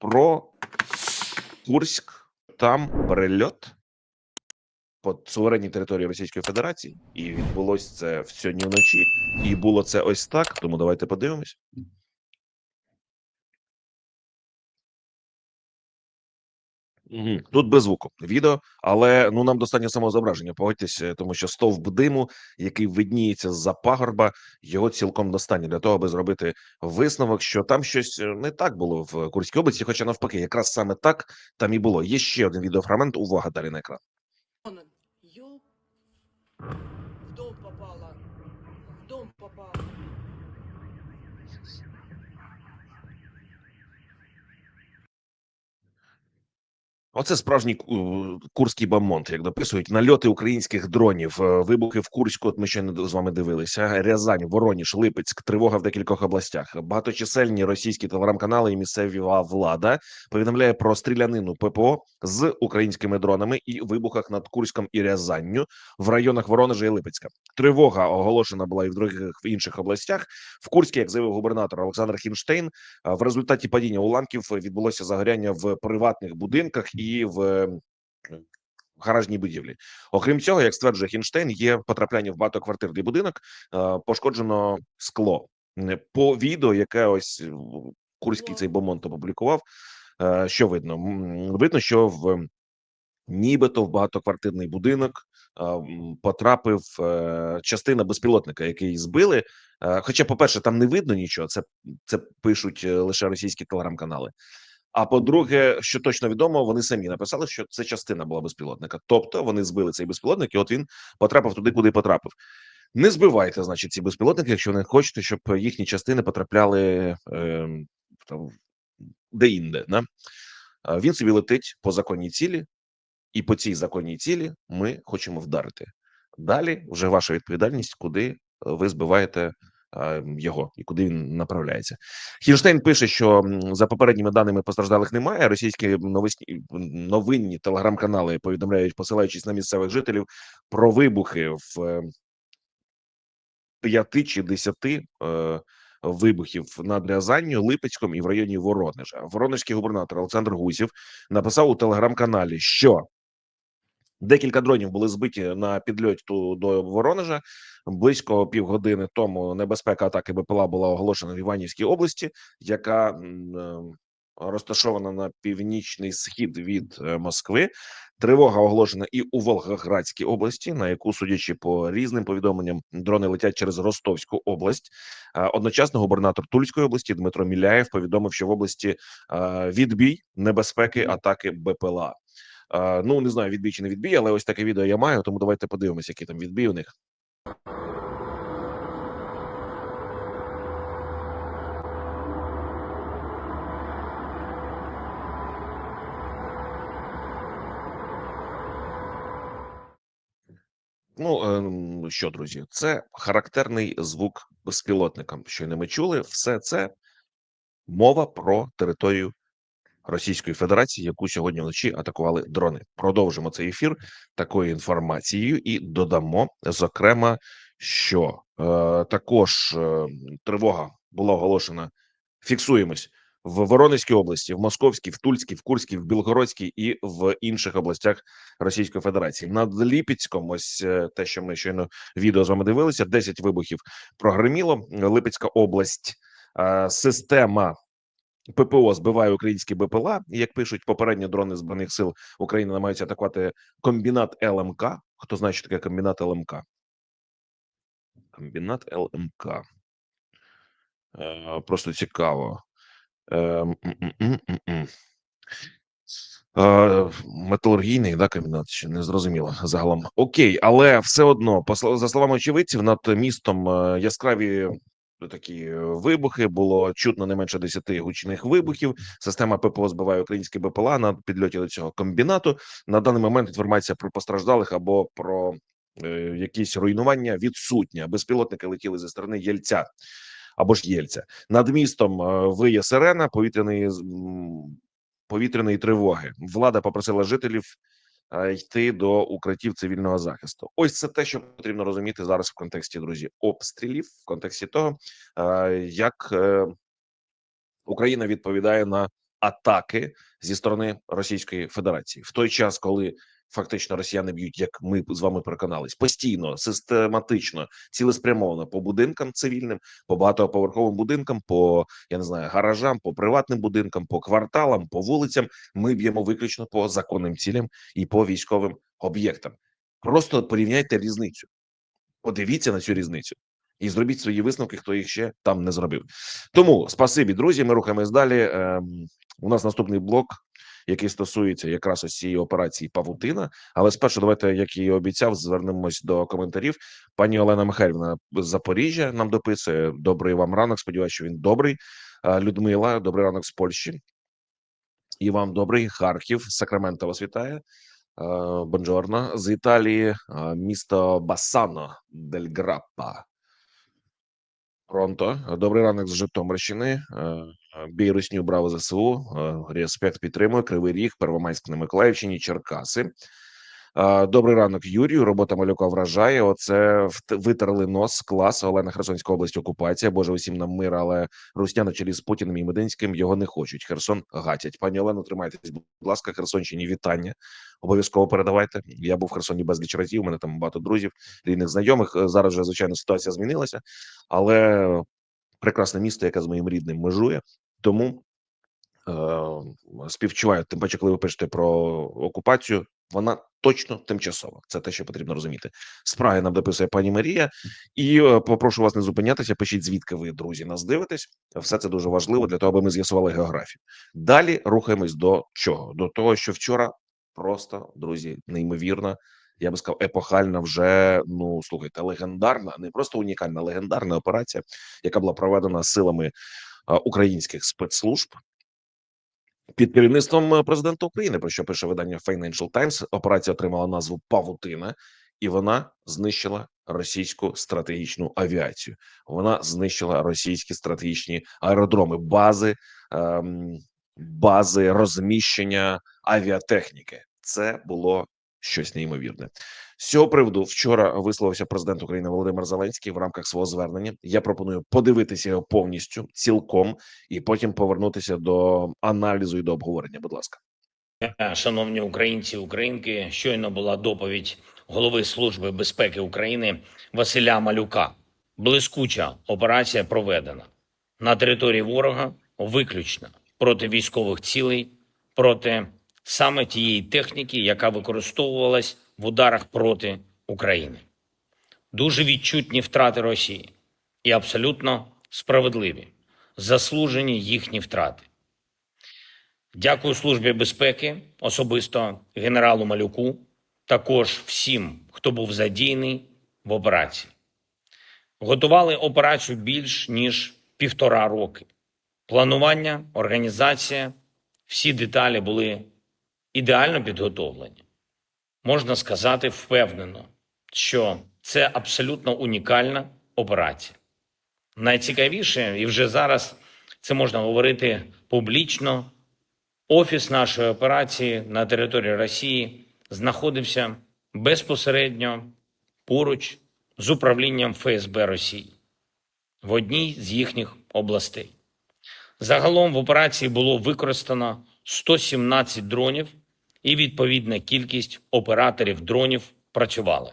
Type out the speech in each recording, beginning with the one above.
про Курськ. Там перельот по суверенній території Російської Федерації, і відбулося це сьогодні вночі. І було це ось так. Тому давайте подивимось. Мгм. Тут без звуку відео, але ну нам достатньо самого зображення. Погодьтесь, е, тому що стовп диму, який видніється з-за пагорба, його цілком достатньо для того, аби зробити висновок, що там щось е, не так було в Курській області, хоча навпаки, якраз саме так там і було. Є ще один відеофрагмент. Увага далі на екран. Оце справжній курський бамонт, як дописують нальоти українських дронів, е, вибухи в Курську. От ми ще не з вами дивилися. Рязань, Вороніж, Липецьк, тривога в декількох областях. Багаточисельні російські телеграм-канали і місцева влада повідомляє про стрілянину ППО з українськими дронами і вибухах над Курськом і Рязанню в районах Воронежа і Липецька. Тривога оголошена була і в других в інших областях. В Курській, як заявив губернатор Олександр Хінштейн, В результаті падіння уламків відбулося загоряння в приватних будинках і в е, гаражній будівлі. Окрім цього, як стверджує Хінштейн, є потрапляння в багатоквартирний будинок, е, пошкоджено скло. Е, По відео, яке ось е, курський цей бомонд опублікував, е, що видно? Видно, що в нібито в багатоквартирний будинок е, потрапив е, частина безпілотника, який збили. Е, Хоча, по-перше, там не видно нічого, це це пишуть е, лише російські телеграм-канали. А по-друге, що точно відомо, вони самі написали, що це частина була безпілотника. Тобто вони збили цей безпілотник, і от він потрапив туди, куди потрапив. Не збивайте, значить, ці безпілотники, якщо не хочете, щоб їхні частини потрапляли е, там, де-інде. Да? Він собі летить по законній цілі, і по цій законній цілі ми хочемо вдарити. Далі вже ваша відповідальність, куди е, ви збиваєте його і куди він направляється. Хінштейн пише, що за попередніми даними постраждалих немає. Російські новисні новинні телеграм-канали повідомляють, посилаючись на місцевих жителів, про вибухи в е, п'яти чи десяти е, вибухів над Рязанню, Липецьком і в районі Воронежа. Воронежський губернатор Олександр Гусів написав у телеграм-каналі, що Декілька дронів були збиті на підльоті ту- до Воронежа. Близько півгодини тому небезпека атаки БПЛА була оголошена в Іванівській області, яка е, розташована на північний схід від е, Москви. Тривога оголошена і у Волгоградській області, на яку, судячи по різним повідомленням, дрони летять через Ростовську область. Е, Одночасно губернатор Тульської області Дмитро Міляєв повідомив, що в області е, відбій небезпеки атаки БПЛА. Ну не знаю, відбій чи не відбій, але ось таке відео я маю. Тому давайте подивимося, який там відбій у них. Ну ем, що, друзі, це характерний звук безпілотникам. Щойно ми чули, все це мова про територію Російської Федерації, яку сьогодні вночі атакували дрони. Продовжимо цей ефір такою інформацією і додамо, зокрема, що е, також е, тривога була оголошена. Фіксуємось в Воронезькій області, в Московській, в Тульській, в Курській, в Білгородській і в інших областях Російської Федерації. Над Ліпецьком, ось е, те, що ми щойно відео з вами дивилися, 10 вибухів прогреміло. Липецька область, е, система ППО збиває українські БПЛА. І, Як пишуть попередні дрони збройних сил України, намагаються атакувати комбінат ЛМК. Хто знає, що таке комбінат ЛМК? Комбінат ЛМК. Е, Просто цікаво. Е. Е, Металургійний да, комбінат ще не зрозуміло загалом. Окей, але все одно, за словами очевидців, над містом е, яскраві такі е, вибухи. Було чутно не менше 10 гучних вибухів. Система ППО збиває українські БПЛА на підльоті до цього комбінату. На даний момент інформація про постраждалих або про е, якісь руйнування відсутня. Безпілотники летіли зі сторони Єльця або ж Єльця. Над містом е, виє сирена повітряної повітряної тривоги. Влада попросила жителів йти до укриттів цивільного захисту. Ось це те, що потрібно розуміти зараз в контексті друзі обстрілів, в контексті того, як е, Україна відповідає на атаки зі сторони Російської Федерації в той час, коли фактично росіяни б'ють, як ми з вами переконались, постійно, систематично, цілеспрямовано по будинкам цивільним, по багатоповерховим будинкам, по я не знаю, гаражам, по приватним будинкам, по кварталам, по вулицям. Ми б'ємо виключно по законним цілям і по військовим об'єктам. Просто порівняйте різницю. Подивіться на цю різницю і зробіть свої висновки, хто їх ще там не зробив. Тому спасибі, друзі. Ми рухаємось далі. Ем, у нас наступний блок, який стосується якраз ось цієї операції Павутина. Але спершу давайте, як і обіцяв, звернемось до коментарів. Пані Олена Михайлівна з Запоріжжя нам дописує. Добрий вам ранок. Сподіваюся, що він добрий. Людмила, добрий ранок з Польщі. І вам добрий Харків, Сакраменто вас вітає. Бонджорно з Італії, місто Басано дель Граппа. Пронто. Добрий ранок з Житомирщини. Е, Бій русню браво ЗСУ. Е, Респект підтримує. Кривий Ріг, Первомайськ на Миколаївщині, Черкаси. Добрий ранок, Юрію. Робота малюка вражає. Оце витерли нос. Клас. Олена Херсонська область. Окупація. Боже, усім нам мир, але русня на чолі з Путіним і Мединським його не хочуть. Херсон гатять. Пані Олено, тримайтесь, будь ласка, Херсонщині. Вітання. Обов'язково передавайте. Я був в Херсоні безліч разів. У мене там багато друзів, рідних знайомих. Е, Зараз вже звичайно ситуація змінилася, але прекрасне місто, яке з моїм рідним межує. Тому е, співчуваю. Тим паче, коли ви пишете про окупацію, вона точно тимчасова. Це те, що потрібно розуміти. З Праги нам дописує пані Марія, і е, попрошу вас не зупинятися. Пишіть, звідки ви, друзі, нас дивитесь. Все це дуже важливо для того, аби ми з'ясували географію. Далі рухаємось до чого? До того, що вчора просто друзі, неймовірна. Я би сказав, епохальна, вже ну слухайте, легендарна, не просто унікальна, легендарна операція, яка була проведена силами українських спецслужб під керівництвом е, президента України. Про що пише видання Financial Times. Операція отримала назву Павутина, і вона знищила російську стратегічну авіацію. Вона знищила російські стратегічні аеродроми, бази, ем, бази розміщення авіатехніки. Це було щось неймовірне. З цього приводу вчора висловився президент України Володимир Зеленський в рамках свого звернення. Я пропоную подивитися його повністю цілком і потім повернутися до аналізу і до обговорення. Будь ласка. Е, Шановні українці, українки, щойно була доповідь голови Служби безпеки України Василя Малюка. Блискуча операція проведена на території ворога, виключно проти військових цілей, проти саме тієї техніки, яка використовувалась в ударах проти України. Дуже відчутні втрати Росії і абсолютно справедливі, заслужені їхні втрати. Дякую Службі безпеки, особисто генералу Малюку, також всім, хто був задіяний в операції. Готували операцію більш ніж півтора роки. Планування, організація, всі деталі були ідеально підготовлені. Можна сказати впевнено, що це абсолютно унікальна операція. Найцікавіше, і вже зараз це можна говорити публічно. Офіс нашої операції на території Росії знаходився безпосередньо поруч з управлінням ФСБ Росії в одній з їхніх областей. Загалом в операції було використано 117 дронів, і відповідна кількість операторів дронів працювали.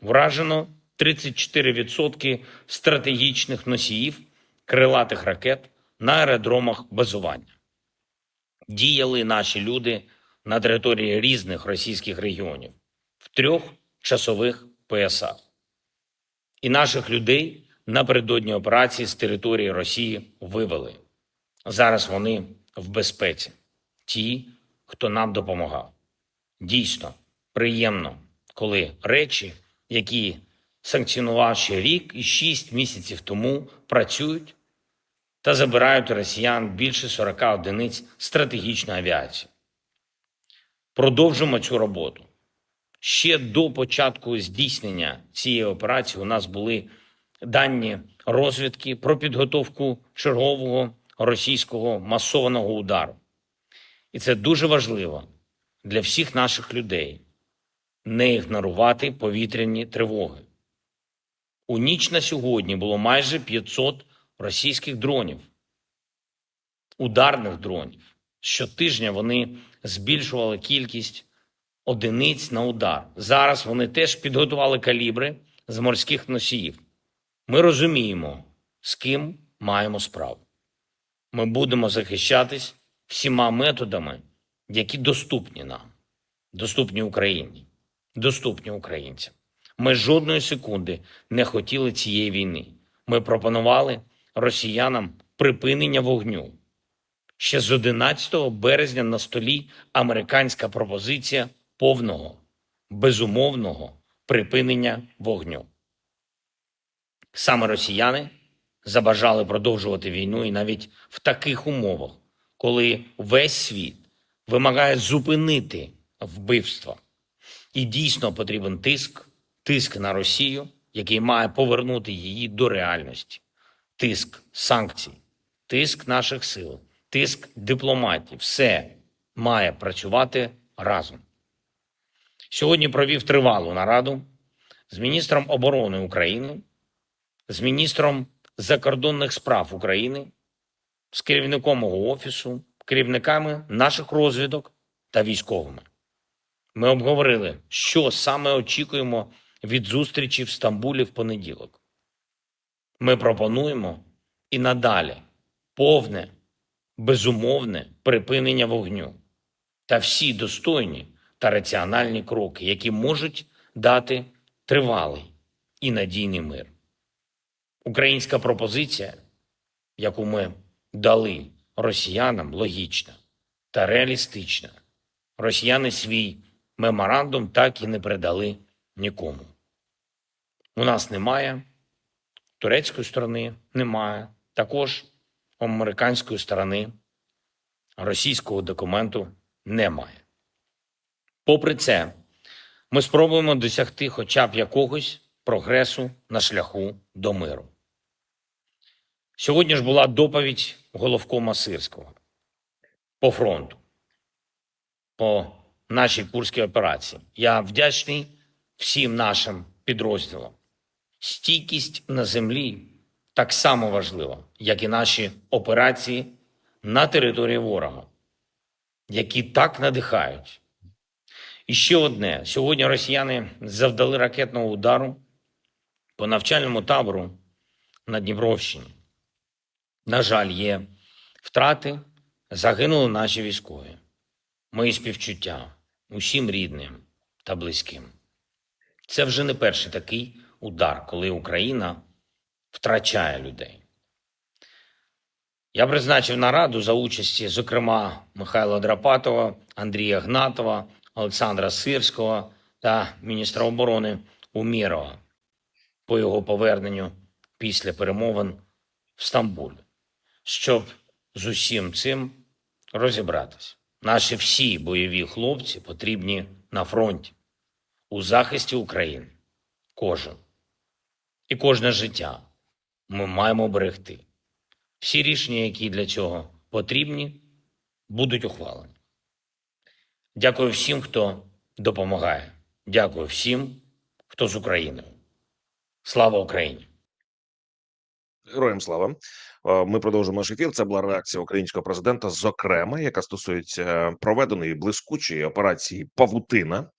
Вражено 34% стратегічних носіїв крилатих ракет на аеродромах базування діяли наші люди на території різних російських регіонів в трьох часових поясах. І наших людей напередодні операції з території Росії вивели. Зараз вони в безпеці. Ті, хто нам допомагав. Дійсно, приємно, коли речі, які санкціонував ще рік і шість місяців тому, працюють та забирають у росіян більше 40 одиниць стратегічної авіації. Продовжимо цю роботу. Ще до початку здійснення цієї операції у нас були дані розвідки про підготовку чергового російського масованого удару. І це дуже важливо для всіх наших людей не ігнорувати повітряні тривоги. У ніч на сьогодні було майже 500 російських дронів, ударних дронів, Щотижня вони збільшували кількість одиниць на удар. Зараз вони теж підготували калібри з морських носіїв. Ми розуміємо, з ким маємо справу. Ми будемо захищатись всіма методами, які доступні нам, доступні Україні, доступні українцям. Ми жодної секунди не хотіли цієї війни. Ми пропонували росіянам припинення вогню. Ще з 11 березня на столі американська пропозиція повного, безумовного припинення вогню. Саме росіяни забажали продовжувати війну і навіть в таких умовах, коли весь світ вимагає зупинити вбивства. І дійсно потрібен тиск, тиск на Росію, який має повернути її до реальності, тиск санкцій, тиск наших сил, тиск дипломатів. Все має працювати разом. Сьогодні провів тривалу нараду з міністром оборони України, з міністром закордонних справ України, з керівником мого офісу, керівниками наших розвідок та військовими. Ми обговорили, що саме очікуємо від зустрічі в Стамбулі в понеділок. Ми пропонуємо і надалі повне, безумовне припинення вогню та всі достойні та раціональні кроки, які можуть дати тривалий і надійний мир. Українська пропозиція, яку ми дали росіянам, логічна та реалістична. Росіяни свій меморандум так і не передали нікому. У нас немає, турецької сторони немає, також американської сторони російського документу немає. Попри це, ми спробуємо досягти хоча б якогось прогресу на шляху до миру. Сьогодні ж була доповідь головкома Сирського по фронту, по нашій курській операції. Я вдячний всім нашим підрозділам. Стійкість на землі так само важлива, як і наші операції на території ворога, які так надихають. І ще одне: сьогодні росіяни завдали ракетного удару по навчальному табору на Дніпровщині. На жаль, є втрати, загинули наші військові. Мої співчуття усім рідним та близьким. Це вже не перший такий удар, коли Україна втрачає людей. Я призначив нараду за участі, зокрема, Михайла Драпатова, Андрія Гнатова, Олександра Сирського та міністра оборони Умірова по його поверненню після перемовин в Стамбулі, щоб з усім цим розібратися. Наші всі бойові хлопці потрібні на фронті, у захисті України. Кожен. І кожне життя ми маємо берегти. Всі рішення, які для цього потрібні, будуть ухвалені. Дякую всім, хто допомагає. Дякую всім, хто з Україною. Слава Україні! Героям слава. Е, Ми продовжуємо наш ефір. Це була реакція українського президента, зокрема, яка стосується проведеної блискучої операції Павутина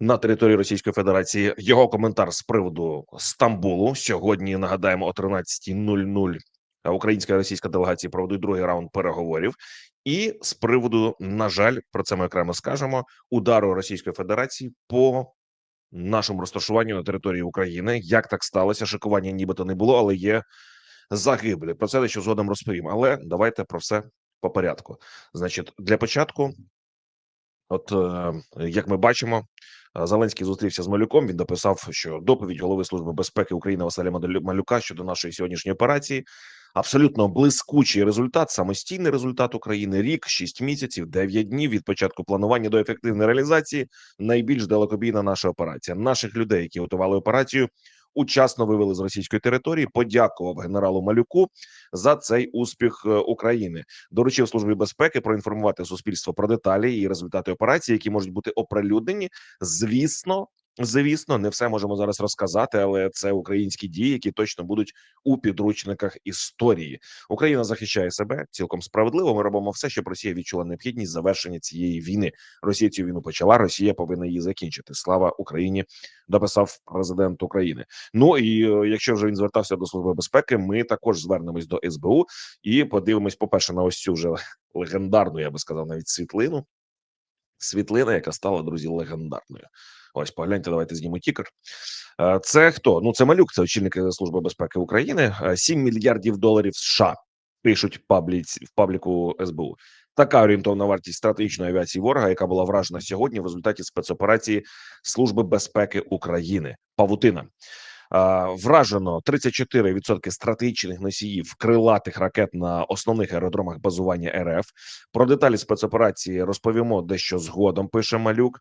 на території Російської Федерації. Його коментар з приводу Стамбулу сьогодні. Нагадаємо, о 13.00 українська і російська делегації проведуть другий раунд переговорів. І з приводу, на жаль, про це ми окремо скажемо, удару Російської Федерації по нашому розташуванню на території України. Як так сталося? Шикування нібито не було, але є загиблі. Про це дещо згодом розповім. Але давайте про все по порядку. Значить, для початку, от е, як ми бачимо, е, Зеленський зустрівся з Малюком. Він дописав, що доповідь голови служби безпеки України Василя Малюка щодо нашої сьогоднішньої операції. Абсолютно блискучий результат, самостійний результат України. Рік, 6 місяців, 9 днів від початку планування до ефективної реалізації. Найбільш далекобійна наша операція. Наших людей, які готували операцію, учасно вивели з російської території. Подякував генералу Малюку за цей успіх е, України. Доручив службі безпеки проінформувати суспільство про деталі і результати операції, які можуть бути оприлюднені, звісно, Звісно, не все можемо зараз розказати, але це українські дії, які точно будуть у підручниках історії. Україна захищає себе цілком справедливо. Ми робимо все, щоб Росія відчула необхідність завершення цієї війни. Росія цю війну почала. Росія повинна її закінчити. Слава Україні! Дописав президент України. Ну і е, якщо вже він звертався до служби безпеки, ми також звернемось до СБУ і подивимось, по перше, на ось цю вже легендарну, я би сказав, навіть світлину. Світлина, яка стала друзі легендарною. Ось погляньте, давайте зніму тікер. Е, Це хто? Ну це малюк, це очільник е, служби безпеки України. Е, 7 мільярдів доларів США пишуть в пабліці в пабліку СБУ. Така орієнтовна вартість стратегічної авіації ворога, яка була вражена сьогодні в результаті спецоперації Служби безпеки України. Павутина. Вражено 34% стратегічних носіїв крилатих ракет на основних аеродромах базування РФ. Про деталі спецоперації розповімо дещо згодом. Пише малюк.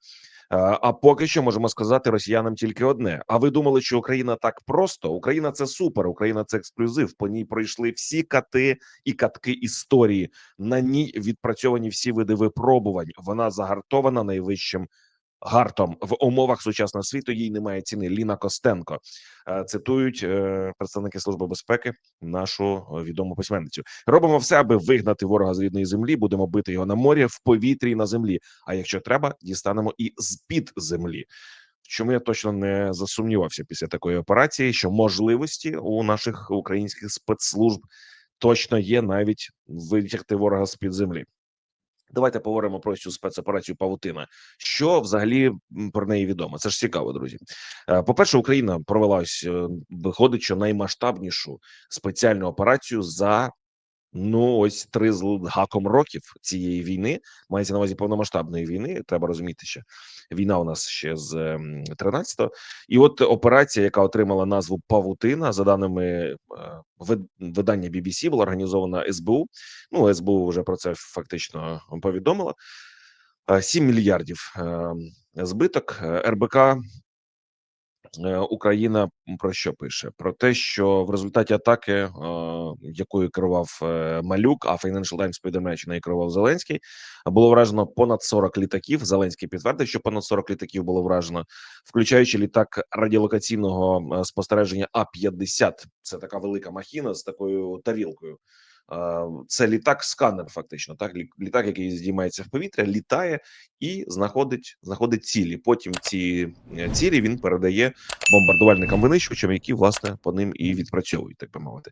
А поки що можемо сказати росіянам тільки одне: а ви думали, що Україна так просто? Україна це супер, Україна це ексклюзив. По ній пройшли всі кати і катки історії. На ній відпрацьовані всі види випробувань. Вона загартована найвищим гартом в умовах сучасного світу. Їй немає ціни. Ліна Костенко Е, цитують е, представники служби безпеки нашу е, відому письменницю. Робимо все, аби вигнати ворога з рідної землі. Будемо бити його на морі, в повітрі і на землі. А якщо треба, дістанемо і з під землі. Чому я точно не засумнівався після такої операції, що можливості у наших українських спецслужб точно є навіть витягти ворога з під землі. Давайте поговоримо про цю спецоперацію Павутина. Що взагалі про неї відомо? Це ж цікаво, друзі. Е, По-перше, Україна провела ось е, виходить, що наймасштабнішу спеціальну операцію за ну ось три з гаком років цієї війни. Мається на увазі повномасштабної війни. Треба розуміти, що війна у нас ще з ем, 13-го. І от операція, яка отримала назву Павутина, за даними видання BBC, була організована СБУ. Ну, СБУ вже про це фактично повідомила. Е, 7 мільярдів е, збиток. Е, РБК е, Україна про що пише? Про те, що в результаті атаки, е, якою керував е, Малюк, а Financial Times повідомляє, що нею керував Зеленський, було вражено понад 40 літаків. Зеленський підтвердив, що понад 40 літаків було вражено, включаючи літак радіолокаційного е, спостереження А 50 Це така велика махіна з такою тарілкою. Це літак-сканер, фактично, так лі- літак, який здіймається в повітря, літає і знаходить знаходить цілі. Потім ці е, цілі він передає бомбардувальникам винищувачам, які власне по ним і відпрацьовують, так би мовити.